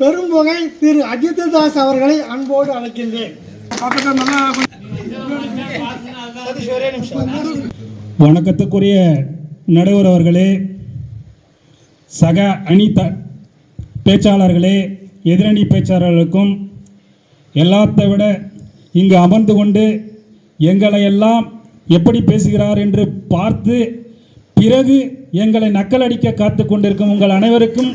பெரும்புகை திரு அஜித்தாஸ் அவர்களை அன்போடு அழைக்கின்றேன். வணக்கத்துக்குரிய நடுவர் அவர்களே சக அணி த பேச்சாளர்களே எதிரணி பேச்சாளர்களுக்கும் எல்லாத்தை விட இங்கு அமர்ந்து கொண்டு எங்களை எல்லாம் எப்படி பேசுகிறார் என்று பார்த்து பிறகு எங்களை நக்கலடிக்க காத்து கொண்டிருக்கும் உங்கள் அனைவருக்கும்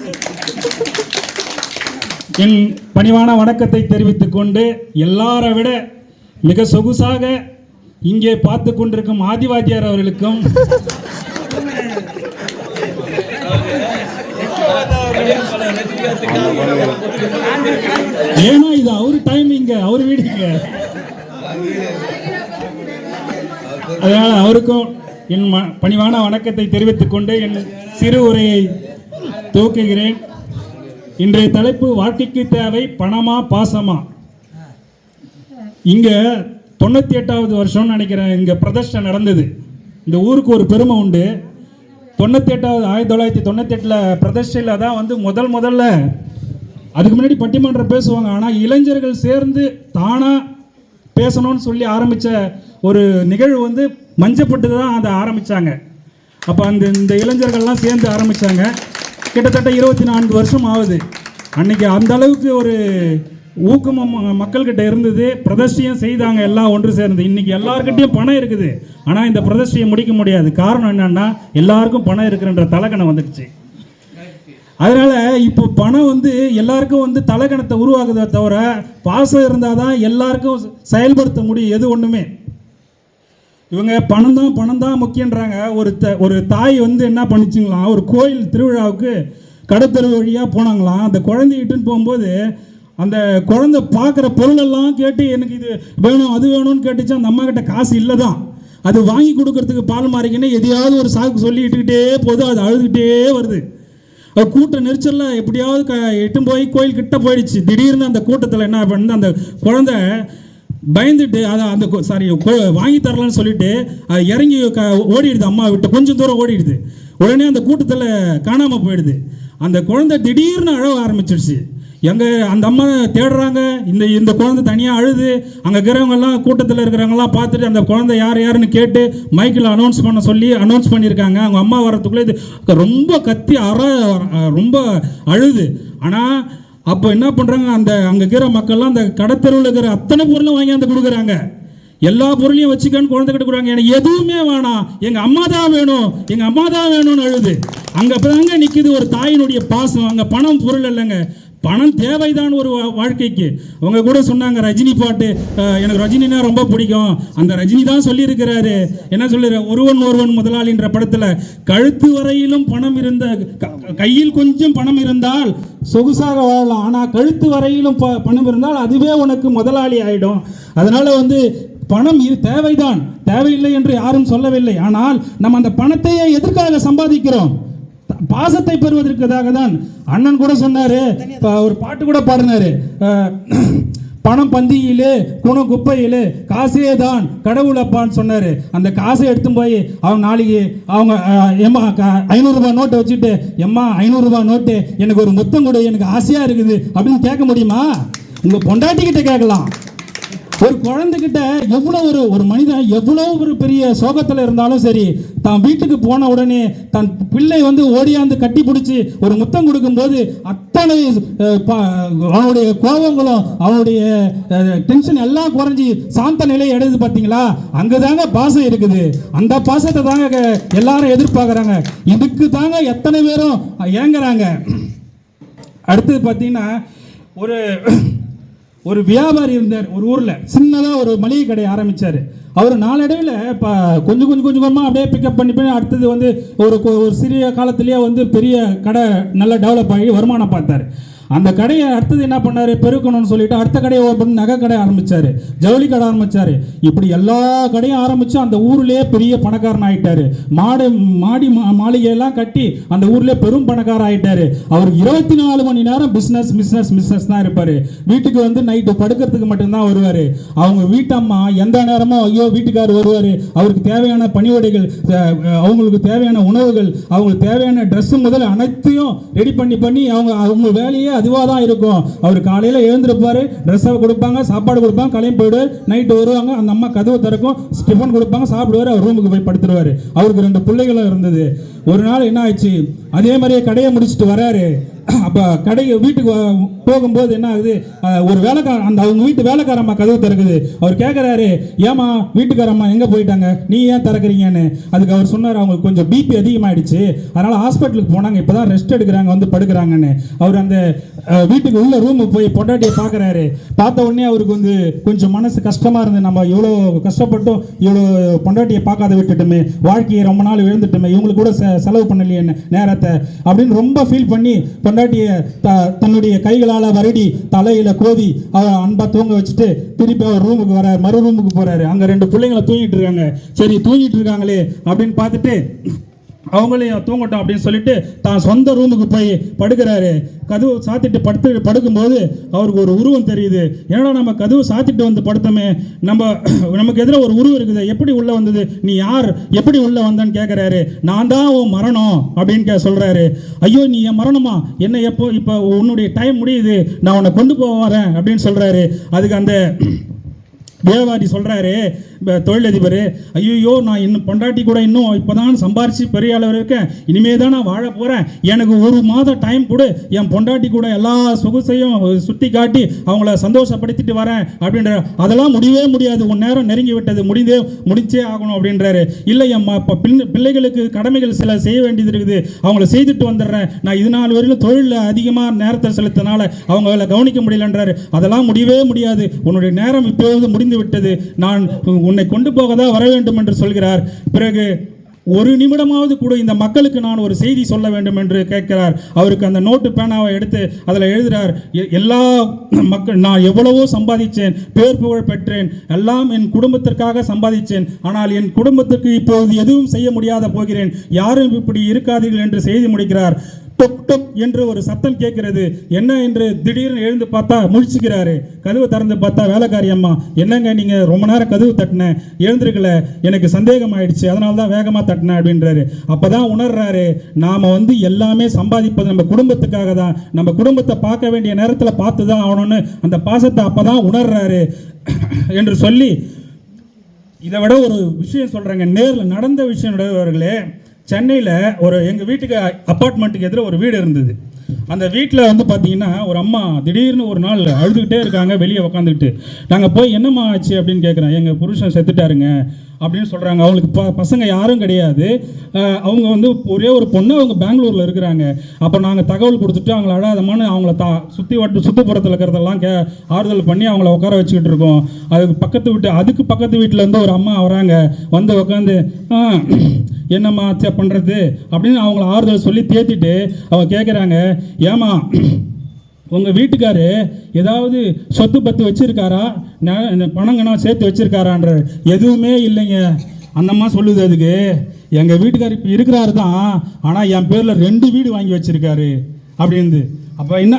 என் பணிவான வணக்கத்தை தெரிவித்துக் கொண்டு எல்லாரை விட மிக சொகுசாக இங்கே பார்த்து கொண்டிருக்கும் ஆதிவாத்தியார் அவர்களுக்கும் ஏன்னா இது அவரு டைம் இங்க அவர் வீடு இங்க அதனால அவருக்கும் என் ம- பணிவான வணக்கத்தை தெரிவித்துக் கொண்டு என் சிறு உரையை துவக்குகிறேன். இன்றைய தலைப்பு வாழ்க்கைக்கு தேவை பணமா பாசமா? இங்க தொண்ணூத்தி எட்டாவது வருஷம்னு நினைக்கிறேன் இங்க பிரதர்ஷனை நடந்தது. இந்த ஊருக்கு ஒரு பெருமை உண்டு. தொண்ணூத்தி எட்டாவது ஆயிரத்தி தொள்ளாயிரத்தி தொண்ணூத்தி எட்டுல பிரதர்ஷனில் தான் வந்து முதல் முதல்ல அதுக்கு முன்னாடி பட்டிமன்றம் பேசுவாங்க. ஆனால் இளைஞர்கள் சேர்ந்து தானா பேசணும்னு சொல்லி ஆரம்பிச்ச ஒரு நிகழ்வு வந்து மஞ்சப்பட்டு தான் அதை ஆரம்பிச்சாங்க. அப்போ அந்த இந்த இளைஞர்கள்லாம் சேர்ந்து ஆரம்பிச்சாங்க. கிட்டத்தட்ட இருபத்தி நான்கு வருஷம் ஆகுது அன்னைக்கு அந்த அளவுக்கு ஒரு ஊக்கம் மக்கள்கிட்ட இருந்தது. பிரதர்ஷியம் செய்தாங்க எல்லாம் ஒன்று சேர்ந்து. இன்னைக்கு எல்லாருக்கிட்டையும் பணம் இருக்குது. ஆனால் இந்த பிரதர்ஷியை முடிக்க முடியாது. காரணம் என்னன்னா எல்லாருக்கும் பணம் இருக்குன்ற தலக்கணம் வந்துடுச்சு. அதனால இப்போ பணம் வந்து எல்லாருக்கும் வந்து தலகணத்தை உருவாக்குதே தவிர பாசம் இருந்தால் தான் எல்லாருக்கும் செயல்படுத்த முடியும். எது ஒன்றுமே இவங்க பணம் தான் பணம் தான் முக்கியன்றாங்க. ஒரு த ஒரு தாய் வந்து என்ன பண்ணிச்சுங்களாம் ஒரு கோயில் திருவிழாவுக்கு கடத்தெரு வழியாக போனாங்களாம் அந்த குழந்தைய இட்டுன்னு போகும்போது அந்த குழந்தை பார்க்குற பொருளெல்லாம் கேட்டு எனக்கு இது வேணும் அது வேணும்னு கேட்டுச்சு. அந்த அம்மா கிட்ட காசு இல்லை தான் அது வாங்கி கொடுக்கறதுக்கு பால் மாறிக்கின்னு எதையாவது ஒரு சாக்கு சொல்லி இட்டுக்கிட்டே அது அழுதுகிட்டே வருது. அது கூட்ட நெரிச்சலில் எப்படியாவது க எட்டும் போய் கோயில் கிட்ட போயிடுச்சு. திடீர்னு அந்த கூட்டத்தில் என்ன பண்ணுது அந்த குழந்தை பயந்துட்டு அதை அந்த சாரி வாங்கி தரலன்னு சொல்லிட்டு அது இறங்கி க ஓடிடுது அம்மா விட்டு. கொஞ்சம் தூரம் ஓடிடுது. உடனே அந்த கூட்டத்தில் காணாமல் போயிடுது. அந்த குழந்தை திடீர்னு அழக ஆரம்பிச்சிடுச்சு எங்கள் அந்த அம்மா தேடுறாங்க. இந்த இந்த குழந்தை தனியாக அழுது. அங்கே இருக்கிறவங்கெல்லாம் கூட்டத்தில் இருக்கிறவங்கலாம் பார்த்துட்டு அந்த குழந்தை யார் யாருன்னு கேட்டு மைக்கில் அனௌன்ஸ் பண்ண சொல்லி அனௌன்ஸ் பண்ணியிருக்காங்க. அவங்க அம்மா வரத்துக்குள்ளே இது ரொம்ப கத்தி அற ரொம்ப அழுது. ஆனால் அப்போ என்ன பண்ணுறாங்க அந்த அங்கே இருக்கிற மக்கள்லாம் அந்த கடத்தெருவில் இருக்கிற அத்தனை பொருளும் வாங்கி அந்த கொடுக்குறாங்க. எல்லா பொருளையும் வச்சுக்கன்னு குழந்தை கிட்ட கொடுக்குறாங்க. எனக்கு எதுவுமே வேணாம். எங்கள் அம்மா தான் வேணும். எங்கள் அம்மா தான் வேணும்னு அழுது. அங்கே தாங்க நிற்கிது ஒரு தாயினுடைய பாசம். அங்கே பணம் பொருள் இல்லைங்க. பணம் தேவைதான் ஒரு வா- வாழ்க்கைக்கு. அவங்க கூட சொன்னாங்க ரஜினி பாட்டு. எனக்கு ரஜினினா ரொம்ப பிடிக்கும். அந்த ரஜினி தான் சொல்லியிருக்கிறாரு. என்ன சொல்லுற ஒருவன் ஒருவன் முதலாளின்ற படத்தில் கழுத்து வரையிலும் பணம் இருந்த க- கையில் கொஞ்சம் பணம் இருந்தால் சொகுசாக வாழலாம். ஆனால் கழுத்து வரையிலும் ப- பணம் இருந்தால் அதுவே உனக்கு முதலாளி ஆயிடும். அதனால வந்து பணம் இது தேவைதான். தேவையில்லை என்று யாரும் சொல்லவில்லை. ஆனால் நம்ம அந்த பணத்தையே எதற்காக சம்பாதிக்கிறோம்? பாசத்தை பெறுவதற்காக தான் அண்ணன் கூட சொன்னார். ஒரு பாட்டு கூட பாடினாரு. பணம் பந்தியிலே குணம் குப்பையிலே காசே தான் கடவுள் அப்பான்னு சொன்னார். அந்த காசை எடுத்து போய் அவங்க நாளைக்கு அவங்க எம்மா க- ஐநூறுரூபா நோட்டை வச்சுட்டு எம்மா ஐநூறுரூபா நோட்டு எனக்கு ஒரு மொத்தம் கொடு எனக்கு ஆசையாக இருக்குது. அப்படின்னு கேட்க முடியுமா? உங்கள் பொண்டாட்டிக்கிட்ட கேட்கலாம். ஒரு குழந்தைகிட்ட எவ்வளோ ஒரு ஒரு மனிதன் எவ்வளோ ஒரு பெரிய சோகத்தில் இருந்தாலும் சரி தான் வீட்டுக்கு போன உடனே தன் பிள்ளை வந்து ஓடியாந்து கட்டி பிடிச்சி ஒரு முத்தம் கொடுக்கும்போது அத்தனை அவனுடைய கோபங்களும் அவனுடைய டென்ஷன் எல்லாம் குறைஞ்சி சாந்த நிலை எடுது பார்த்தீங்களா அங்கே தாங்க பாசம் இருக்குது. அந்த பாசத்தை தாங்க எல்லாரும் எதிர்பார்க்குறாங்க. இதுக்கு தாங்க எத்தனை பேரும் ஏங்குறாங்க. அடுத்தது பார்த்தீங்கன்னா ஒரு ஒரு வியாபாரி இருந்தார் ஒரு ஊரில். சின்னதாக ஒரு மளிகை கடை ஆரம்பித்தார் அவர் நாளடைவில் இப்போ கொஞ்சம் கொஞ்சம் கொஞ்சம் கொஞ்சமாக அப்படியே பிக்கப் பண்ணி போய் அடுத்தது வந்து ஒரு ஒரு சிறிய காலத்துலேயே வந்து பெரிய கடை நல்லா டெவலப் ஆகி வருமானம் பார்த்தார். அந்த கடையை அடுத்தது என்ன பண்ணார்? பெருக்கணும்னு சொல்லிட்டு அடுத்த கடையை ஓப்பன் நகை கடை ஆரம்பித்தார் ஜவுளி கடை ஆரம்பித்தார் இப்படி எல்லா கடையும் ஆரம்பித்து அந்த ஊர்லேயே பெரிய பணக்காரன் ஆகிட்டார் மாடு மாடி மா- மாளிகையெல்லாம் கட்டி அந்த ஊர்லயே பெரும் பணக்காரன் ஆகிட்டார் அவர் இருபத்தி நாலு மணி நேரம் பிஸ்னஸ் பிஸ்னஸ் பிஸ்னஸ் தான் இருப்பார். வீட்டுக்கு வந்து நைட்டு படுக்கிறதுக்கு மட்டும்தான் வருவார். அவங்க வீட்டம்மா எந்த நேரமும் ஐயோ வீட்டுக்கார் வருவார். அவருக்கு தேவையான பணிவடைகள் அவங்களுக்கு தேவையான உணவுகள் அவங்களுக்கு தேவையான ட்ரெஸ்ஸு முதல் அனைத்தையும் ரெடி பண்ணி பண்ணி அவங்க அவங்க வேலையை அதுவாக தான் இருக்கும். அவர் காலையில் எழுந்திருப்பாரு ட்ரெஸ்ஸை கொடுப்பாங்க சாப்பாடு கொடுப்பாங்க கலையும் போயிடுவார் நைட்டு வருவாங்க அந்த அம்மா கதவை திறக்கும் டிஃபன் கொடுப்பாங்க சாப்பிடுவார் அவர் ரூமுக்கு போய் படுத்துருவாரு. அவருக்கு ரெண்டு பிள்ளைகளும் இருந்தது. ஒரு நாள் என்ன ஆச்சு அதே மாதிரியே கடையை முடிச்சுட்டு வராரு. அப்போ கடைக்கு வீட்டுக்கு போகும்போது என்ன ஆகுது? ஒரு வேலைக்கார அந்த அவங்க வீட்டு வேலைக்காரம்மா கதவு திறக்குது. அவர் கேட்குறாரு ஏமா வீட்டுக்காரம்மா எங்கே போயிட்டாங்க? நீ ஏன் திறக்கிறீங்கன்னு? அதுக்கு அவர் சொன்னார் அவங்களுக்கு கொஞ்சம் பிபி அதிகமாயிடுச்சு. அதனால் ஹாஸ்பிட்டலுக்கு போனாங்க. இப்போ தான் ரெஸ்ட் எடுக்கிறாங்க வந்து படுக்கிறாங்கன்னு. அவர் அந்த வீட்டுக்கு உள்ள ரூமுக்கு போய் பொண்டாட்டியை பார்க்குறாரு பார்த்த உடனே அவருக்கு வந்து கொஞ்சம் மனசு கஷ்டமாக இருந்து நம்ம இவ்வளோ கஷ்டப்பட்டோம் இவ்வளோ பொண்டாட்டியை பார்க்காத விட்டுட்டுமே வாழ்க்கையை ரொம்ப நாள் விழுந்துட்டுமே இவங்களுக்கு கூட செ- செலவு பண்ணலையே நேரத்தை அப்படின்னு ரொம்ப ஃபீல் பண்ணி பொண்டாட்டிய த தன்னுடைய கைகளால் வருடி தலையில கோதி அவர் அன்பா தூங்க வச்சுட்டு திருப்பி அவர் ரூமுக்கு வராரு. மறு ரூமுக்கு போறாரு. அங்க ரெண்டு பிள்ளைங்களை தூங்கிட்டு இருக்காங்க. சரி தூங்கிட்டு இருக்காங்களே அப்படின்னு பார்த்துட்டு அவங்களையும் தூங்கட்டும் அப்படின்னு சொல்லிட்டு தான் சொந்த ரூமுக்கு போய் படுக்கிறாரு. கதவு சாத்திட்டு படுத்து படுக்கும்போது அவருக்கு ஒரு உருவம் தெரியுது. ஏன்னா நம்ம கதவு சாத்திட்டு வந்து படுத்தோமே? நம்ம நமக்கு எதிராக ஒரு உருவம் இருக்குது. எப்படி உள்ளே வந்தது? நீ யார்? எப்படி உள்ளே வந்தேன்னு கேட்குறாரு நான் தான் உன் மரணம் அப்படின்னு கே சொல்கிறாரு ஐயோ நீ என் மரணமா? என்ன எப்போ இப்போ உன்னுடைய டைம் முடியுது. நான் உன்னை கொண்டு போக வரேன் அப்படின்னு சொல்கிறாரு அதுக்கு அந்த தேவாதி சொல்கிறாரு தொழிலதிபர் ஐயோ நான் இன்னும் பொண்டாட்டி கூட இன்னும் இப்போதான் சம்பாரித்து பெரிய அளவில் இருக்கேன். இனிமே தான் நான் வாழ போகிறேன் எனக்கு ஒரு மாதம் டைம் கொடு. என் பொண்டாட்டி கூட எல்லா சொகுசையும் சுற்றி காட்டி அவங்கள சந்தோஷப்படுத்திட்டு வரேன் அப்படின்ற அதெல்லாம் முடியவே முடியாது. உன் நேரம் நெருங்கி விட்டது. முடிந்தே முடிச்சே ஆகணும் அப்படின்றாரு. இல்லை என் இப்போ ப- பிள்ளைகளுக்கு கடமைகள் சில செய்ய வேண்டியது இருக்குது. அவங்கள செய்துட்டு வந்துடுறேன். நான் இது நாள் வரையிலும் தொழிலில் அதிகமாக நேரத்தை செலுத்தினால அவங்கள கவனிக்க முடியலன்றாரு. அதெல்லாம் முடியவே முடியாது. உன்னுடைய நேரம் இப்போது முடிந்து விட்டது. நான் உன்னை கொண்டு போக தான் வர வேண்டும் என்று சொல்கிறார். பிறகு ஒரு நிமிடமாவது கூட இந்த மக்களுக்கு நான் ஒரு செய்தி சொல்ல வேண்டும் என்று கேட்கிறார். அவருக்கு அந்த நோட்டு பேனாவை எடுத்து அதில் எழுதுகிறார். எ- எல்லா மக்கள் நான் எவ்வளவோ சம்பாதிச்சேன் பேர் புகழ் பெற்றேன் எல்லாம் என் குடும்பத்திற்காக சம்பாதிச்சேன். ஆனால் என் குடும்பத்திற்கு இப்போது எதுவும் செய்ய முடியாத போகிறேன். யாரும் இப்படி இருக்காதீர்கள் என்று செய்தி முடிக்கிறார். டொக் டொக் என்று ஒரு சத்தம் கேட்கிறது. என்ன என்று திடீர்னு எழுந்து பார்த்தா முழிச்சுக்கிறாரு. கதவு திறந்து பார்த்தா வேலைக்காரி அம்மா என்னங்க நீங்க ரொம்ப நேரம் கதவு தட்டினேன் எழுந்திருக்கல. எனக்கு சந்தேகம் ஆயிடுச்சு அதனால தான் வேகமா தட்டினேன் அப்படின்றாரு. அப்பதான் உணர்றாரு நாம வந்து எல்லாமே சம்பாதிப்பது நம்ம குடும்பத்துக்காக தான். நம்ம குடும்பத்தை பார்க்க வேண்டிய நேரத்தில் பார்த்து தான் ஆகணும்னு அந்த பாசத்தை அப்பதான் உணர்றாரு. என்று சொல்லி இதை விட ஒரு விஷயம் சொல்கிறேங்க நேரில் நடந்த விஷயம் அவர்களே சென்னையில் ஒரு எங்கள் வீட்டுக்கு அப்பார்ட்மெண்ட்டுக்கு எதிராக ஒரு வீடு இருந்தது. அந்த வீட்டில் வந்து பார்த்தீங்கன்னா ஒரு அம்மா திடீர்னு ஒரு நாள் அழுதுகிட்டே இருக்காங்க வெளியே உக்காந்துக்கிட்டு நாங்கள் போய் என்னம்மா ஆச்சு? அப்படின்னு கேட்குறேன் எங்கள் புருஷன் செத்துட்டாருங்க. அப்படின்னு சொல்கிறாங்க அவங்களுக்கு ப பசங்க யாரும் கிடையாது. அவங்க வந்து ஒரே ஒரு பொண்ணு அவங்க பெங்களூரில் இருக்கிறாங்க. அப்போ நாங்கள் தகவல் கொடுத்துட்டு அவங்கள அழாதமான அவங்கள தா சுற்றி வட்டு சுற்றுப்புறத்தில் இருக்கிறதெல்லாம் கே ஆறுதல் பண்ணி அவங்கள உட்கார வச்சுக்கிட்டு இருக்கோம். அதுக்கு பக்கத்து வீட்டு அதுக்கு பக்கத்து வீட்டில் இருந்து ஒரு அம்மா வராங்க. வந்து உட்காந்து "ஆ, என்னம்மா சே பண்ணுறது அப்படின்னு அவங்கள ஆறுதல் சொல்லி தேத்திட்டு அவங்க கேட்குறாங்க ஏமா உங்கள் வீட்டுக்காரு ஏதாவது சொத்து பத்து வச்சிருக்காரா? ந- பணங்கனா சேர்த்து வச்சிருக்காரான்ற எதுவுமே இல்லைங்க. அந்தம்மா சொல்லுது அதுக்கு. எங்கள் வீட்டுக்கார் இப்போ இருக்கிறாரு தான் ஆனால் என் பேரில் ரெண்டு வீடு வாங்கி வச்சிருக்காரு. அப்படின்னு அப்போ என்ன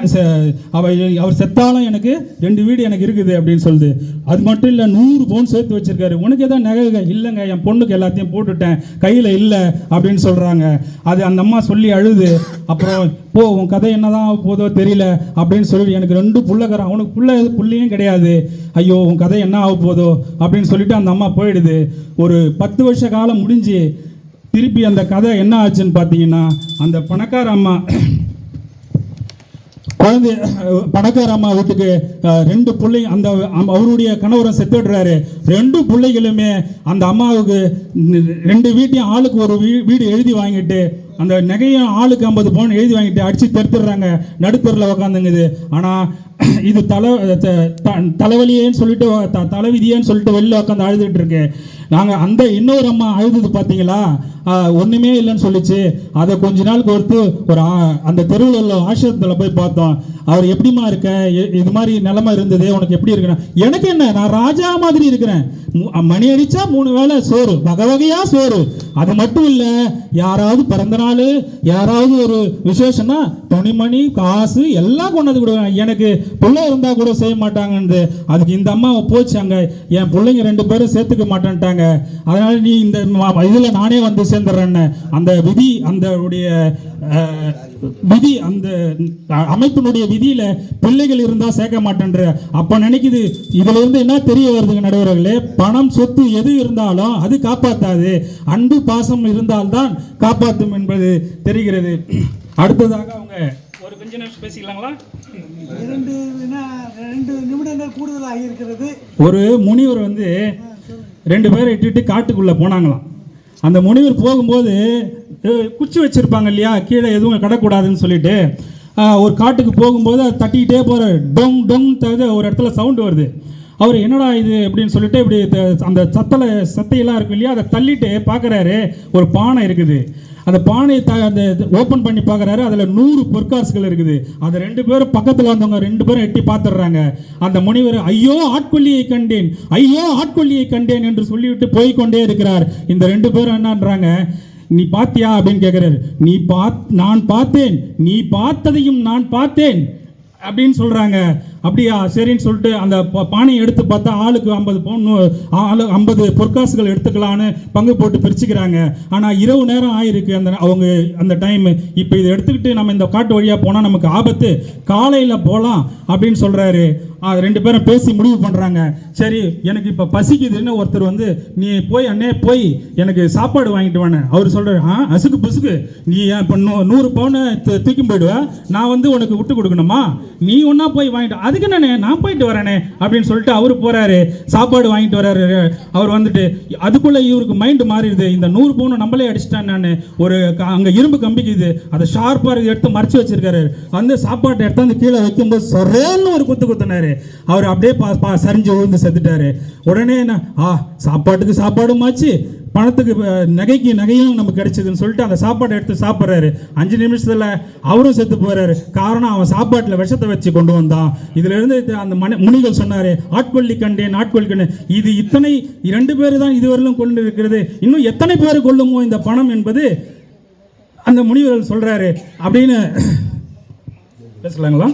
அவர் செத்தாலும் எனக்கு ரெண்டு வீடு எனக்கு இருக்குது அப்படின்னு சொல்லுது. அது மட்டும் இல்லை நூறு பவுன் சேர்த்து வச்சிருக்காரு. உனக்கு எதாவது நகை இல்லைங்க என் பொண்ணுக்கு எல்லாத்தையும் போட்டுட்டேன். கையில் இல்லை அப்படின்னு சொல்கிறாங்க அது அந்த அம்மா சொல்லி அழுது. அப்புறம் போ உன் கதை என்னதான் ஆக போதோ தெரியல அப்படின்னு சொல்லி எனக்கு ரெண்டு புள்ளக்கறான் அவனுக்கு புள்ள புள்ளையும் கிடையாது. ஐயோ உன் கதை என்ன ஆக போதோ அப்படின்னு சொல்லிட்டு அந்த அம்மா போயிடுது. ஒரு பத்து வருஷ காலம் முடிஞ்சு திருப்பி அந்த கதை என்ன ஆச்சுன்னு பார்த்தீங்கன்னா அந்த பணக்கார அம்மா குழந்தை பணக்கார அம்மா வீட்டுக்கு ரெண்டு பிள்ளை அந்த அம்- அவருடைய கணவரும் செத்துடுறாரு ரெண்டு பிள்ளைகளுமே அந்த அம்மாவுக்கு ரெண்டு வீட்டையும் ஆளுக்கு ஒரு வீ- வீடு எழுதி வாங்கிட்டு அந்த நகையும் ஆளுக்கு ஐம்பது பவுன் எழுதி வாங்கிட்டு அடிச்சு தெருத்துடுறாங்க நடுத்தரில் உக்காந்துங்குது. ஆனால் இது தலை த- தலைவலியேன்னு சொல்லிட்டு த- தலைவிதியேன்னு சொல்லிட்டு வெளியில் உட்காந்து அழுதுட்டு இருக்கு. நாங்கள் அந்த இன்னொரு அம்மா அழுதுது பார்த்தீங்களா ஒன்றுமே ஒண்ணுமே இல்லைன்னு சொல்லிச்சு. அதை கொஞ்ச நாள் ஒருத்து ஒரு அந்த தெருவில் உள்ள ஆசிரமத்தில் போய் பார்த்தோம். அவர் எப்படிம்மா இருக்க? இது மாதிரி நிலைமை இருந்தது உனக்கு எப்படி இருக்குன்னா? எனக்கு என்ன? நான் ராஜா மாதிரி இருக்கிறேன். மணி அடிச்சா மூணு வேளை சோறு. வகை வகையா சோறு. அது மட்டும் இல்லை யாராவது பிறந்தனா நாள் யாராவது ஒரு விசேஷம்னா துணிமணி காசு எல்லாம் கொண்டாந்து கூட கொடுக்குறாங்க. எனக்கு பிள்ளை இருந்தால் கூட செய்ய மாட்டாங்கன்னு அதுக்கு இந்த அம்மா போச்சாங்க. என் பிள்ளைங்க ரெண்டு பேரும் சேர்த்துக்க மாட்டேன்ட்டாங்க. அதனால நீ இந்த இதில் நானே வந்து சேர்ந்துடுறேன்னு அந்த விதி அந்த உடைய விதி அந்த அமைப்பினுடைய விதியில பிள்ளைகள் இருந்தா சேர்க்க மாட்டேன்ற. அப்ப நினைக்குது இதுல இருந்து என்ன தெரிய வருதுங்க நடுவர்களே? பணம் சொத்து எது இருந்தாலும் அது காப்பாத்தாது. அன்பு பாசம் இருந்தால்தான் காப்பாற்றும் என்பது தெரிகிறது. அடுத்ததாக அவங்க ஒரு கொஞ்ச நிமிஷம் பேசிக்கலாங்களா? இரண்டு ரெண்டு நிமிடங்கள் கூடுதலாக இருக்கிறது. ஒரு முனிவர் வந்து ரெண்டு பேரை இட்டுட்டு காட்டுக்குள்ள போனாங்களாம். அந்த முனிவர் போகும்போது குச்சி வச்சிருப்பாங்க இல்லையா? கீழே எதுவும் கடக்கூடாதுன்னு சொல்லிட்டு ஒரு காட்டுக்கு போகும்போது அது தட்டிக்கிட்டே போறாரு. டொங் டொங் தகுந்த ஒரு இடத்துல சவுண்டு வருது. அவர் என்னடா இது அப்படின்னு சொல்லிட்டு இப்படி அந்த சத்தலை சத்தையெல்லாம் இருக்கு இல்லையா? அதை தள்ளிட்டு பார்க்குறாரு. ஒரு பானை இருக்குது. அந்த பானையை த அந்த ஓப்பன் பண்ணி பார்க்குறாரு. அதில் நூறு பொற்காசுகள் இருக்குது. அந்த ரெண்டு பேரும் பக்கத்தில் வந்தவங்க ரெண்டு பேரும் எட்டி பார்த்துடுறாங்க. அந்த முனிவர் ஐயோ ஆட்கொல்லியை கண்டேன். ஐயோ ஆட்கொல்லியை கண்டேன் என்று சொல்லிவிட்டு போய்க்கொண்டே இருக்கிறார். இந்த ரெண்டு பேரும் என்னன்றாங்க? நீ பாத்தியா? அப்படின்னு கேட்குறாரு. நீ பாத் நான் பார்த்தேன். நீ பார்த்ததையும் நான் பார்த்தேன். அப்படின்னு சொல்கிறாங்க அப்படியா? சரின்னு சொல்லிட்டு அந்த ப- பானையை எடுத்து பார்த்தா ஆளுக்கு ஐம்பது பவுன் ஆளு ஐம்பது பொற்காசுகள் எடுத்துக்கலான்னு பங்கு போட்டு பிரிச்சுக்கிறாங்க. ஆனால் இரவு நேரம் ஆயிருக்கு. அந்த அவங்க அந்த டைம் இப்போ இதை எடுத்துக்கிட்டு நம்ம இந்த காட்டு வழியாக போனால் நமக்கு ஆபத்து. காலையில் போகலாம் அப்படின்னு சொல்கிறாரு ரெண்டு பேரும் பேசி முடிவு பண்ணுறாங்க சரி எனக்கு இப்போ பசிக்குதுன்னு ஒருத்தர் வந்து நீ போய் அண்ணே போய் எனக்கு சாப்பாடு வாங்கிட்டு வானே அவர் சொல்கிறார் ஆ அசுக்கு புசுக்கு. நீ ஏன் இப்போ நூ நூறு பவுனை தூ- தூக்கி போயிடுவேன் நான் வந்து உனக்கு விட்டு கொடுக்கணுமா? நீ ஒன்றா போய் வாங்கிட்டு அது அதுக்கு என்னண்ணே நான் போயிட்டு வரேனே அப்படின்னு சொல்லிட்டு அவர் போகிறாரு சாப்பாடு வாங்கிட்டு வர்றாரு அவர் வந்துட்டு அதுக்குள்ளே இவருக்கு மைண்டு மாறிடுது. இந்த நூறு பவுன் நம்மளே அடிச்சிட்டேன் நான். ஒரு க- அங்கே இரும்பு கம்பிக்குது அதை ஷார்ப்பாக எடுத்து மறைச்சி வச்சிருக்காரு. வந்து சாப்பாட்டை அந்த கீழே வைக்கும்போது சொரேன்னு ஒரு குத்து குத்துனாரு. அவர் அப்படியே பா பா சரிஞ்சு விழுந்து செத்துட்டாரு. உடனே என்ன ஆ சாப்பாட்டுக்கு சாப்பாடும் ஆச்சு. பணத்துக்கு நகைக்கு நகையும் நமக்கு கிடைச்சதுன்னு சொல்லிட்டு அந்த சாப்பாட்டை எடுத்து சாப்பிட்றாரு. அஞ்சு நிமிஷத்தில் அவரும் செத்து போகிறாரு காரணம் அவன் சாப்பாட்டில் விஷத்தை வச்சு கொண்டு வந்தான். இதிலிருந்து இது அந்த மனி முனிகள் சொன்னார் ஆட்கொல்லி கண்டேன் ஆட்கொல்லி கண்டேன். இது இத்தனை இரண்டு பேர் தான் இதுவரையிலும் கொண்டு இருக்கிறது. இன்னும் எத்தனை பேர் கொள்ளுமோ இந்த பணம் என்பது அந்த முனிவர்கள் சொல்கிறாரு அப்படின்னு பேசலாங்களா?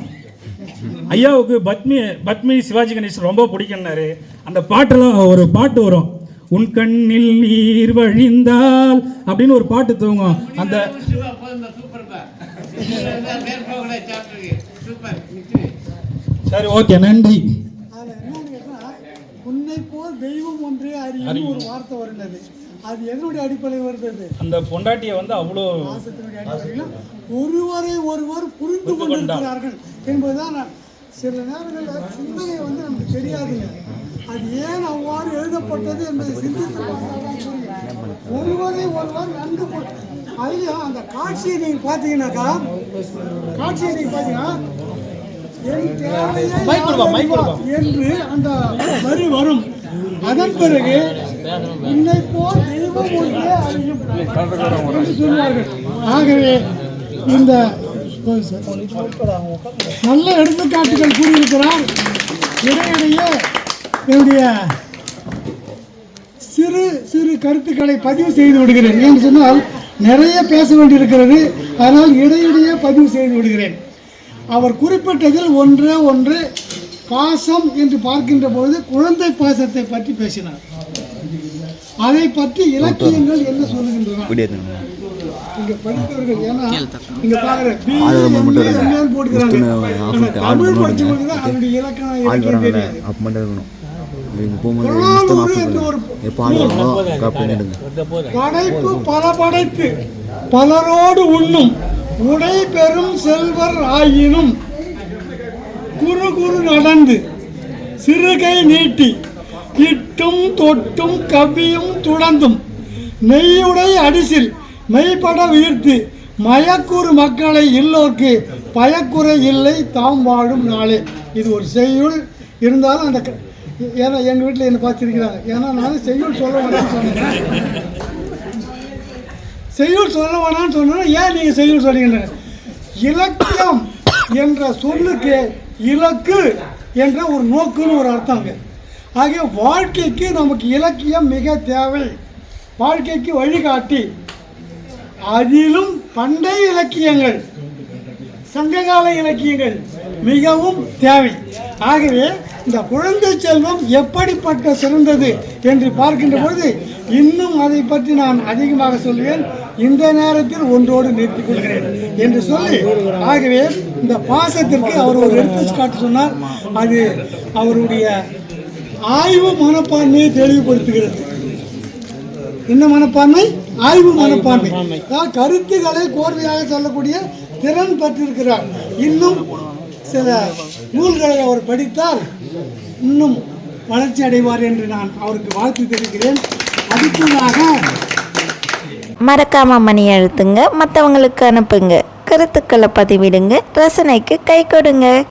ஐயாவுக்கு பத்மி பத்மி சிவாஜி கணேசன் ரொம்ப பிடிக்கும்னாரு. அந்த பாட்டெல்லாம் ஒரு பாட்டு வரும். உன் கண்ணில் நீர் வழிந்தால் அப்படின்னு ஒரு பாட்டு தூங்கும். அந்த சரி ஓகே நன்றி. உன்னை போல் தெய்வம் ஒன்றே அறியும் ஒரு வார்த்தை வருகிறது. அது எதனுடைய அடிப்படையில் வருகிறது. அந்த பொண்டாட்டியை வந்து அவ்வளோ ஒருவரை ஒருவர் புரிந்து கொண்டிருக்கிறார்கள் என்பதுதான் நான் சில நேரங்களில் சிந்தனை வந்து நமக்கு தெரியாதுங்க. அது ஏன் அவ்வாறு எழுதப்பட்டது என்பதை சிந்தித்து பார்த்தாதான் புரியும். ஒருவரை ஒருவர் நன்கு அதுலயும் அந்த காட்சியை நீங்க பார்த்தீங்கன்னாக்கா காட்சியை நீங்க பார்த்தீங்கன்னா என்று அந்த வரி வரும். அதன் பிறகு உன்னை போல் தெய்வம் ஒன்றே அறியும் என்று சொல்வார்கள். ஆகவே இந்த நல்ல எடுத்துக்காட்டுகள் கூறியிருக்கிறார். இடையிடையே என்னுடைய சிறு சிறு கருத்துக்களை பதிவு செய்து விடுகிறேன். ஏன்னு சொன்னால் நிறைய பேச வேண்டியிருக்கிறது. அதனால் இடையிடையே பதிவு செய்து விடுகிறேன். அவர் குறிப்பிட்டதில் ஒன்றே ஒன்று பாசம் என்று பார்க்கின்ற பொழுது குழந்தை பாசத்தை பற்றி பேசினார். அதை பற்றி இலக்கியங்கள் என்ன சொல்லுகின்றன? இங்க படித்தவர்கள் ஏன்னா இங்க போட்டுக்கிறாங்க. படிச்சவங்களுக்கு தான் அதனுடைய இலக்கணம் இலக்கியம் தெரியாது. படைப்பு பல படைத்து பலரோடு உண்ணும் உடை பெறும் செல்வர் ஆயினும் குறு குறு நடந்து சிறுகை நீட்டி இட்டும் தொட்டும் கவ்வியும் துடந்தும் நெய்யுடை அடிசில் மெய்ப்பட வீர்த்து மயக்கூறு மக்களை இல்லோர்க்கு பயக்குறை இல்லை தாம் வாழும் நாளே. இது ஒரு செய்யுள். இருந்தாலும் அந்த க- ஏன்னா எங்கள் வீட்டில் என்னை பார்த்துருக்கிறாங்க? ஏன்னா நான் செய்யுள் சொல்ல வேணாம்னு சொன்னேன். செய்யுள் சொல்ல வேணாம்னு சொன்னா ஏன் நீங்கள் செய்யுள் சொல்றீங்க இலக்கியம் என்ற சொல்லுக்கு இலக்கு என்ற ஒரு நோக்குன்னு ஒரு அர்த்தங்க ஆகிய வாழ்க்கைக்கு நமக்கு இலக்கியம் மிக தேவை. வாழ்க்கைக்கு வழிகாட்டி. அதிலும் பண்டைய இலக்கியங்கள் சங்ககால இலக்கியங்கள் மிகவும் தேவை. ஆகவே இந்த குழந்தை செல்வம் எப்படிப்பட்ட சிறந்தது என்று பார்க்கின்ற பொழுது இன்னும் அதை பற்றி நான் அதிகமாக சொல்வேன் இந்த நேரத்தில் ஒன்றோடு நிறுத்திக் கொள்கிறேன் என்று சொல்லி ஆகவே இந்த பாசத்திற்கு அவர் ஒரு எடுத்துக்காட்டு சொன்னார். அது அவருடைய ஆய்வு மனப்பான்மையை தெளிவுபடுத்துகிறது. என்ன மனப்பான்மை? ஆய்வு மனப்பான்மை. கருத்துக்களை கோர்வையாக சொல்லக்கூடிய திறன் பெற்றிருக்கிறார். இன்னும் சில நூல்களை அவர் படித்தால் இன்னும் வளர்ச்சி அடைவார் என்று நான் அவருக்கு வாழ்த்து தெரிவிக்கிறேன். அடுத்ததாக மறக்காம மணி அழுத்துங்க. மற்றவங்களுக்கு அனுப்புங்க. கருத்துக்களை பதிவிடுங்க. ரசனைக்கு கை கொடுங்க.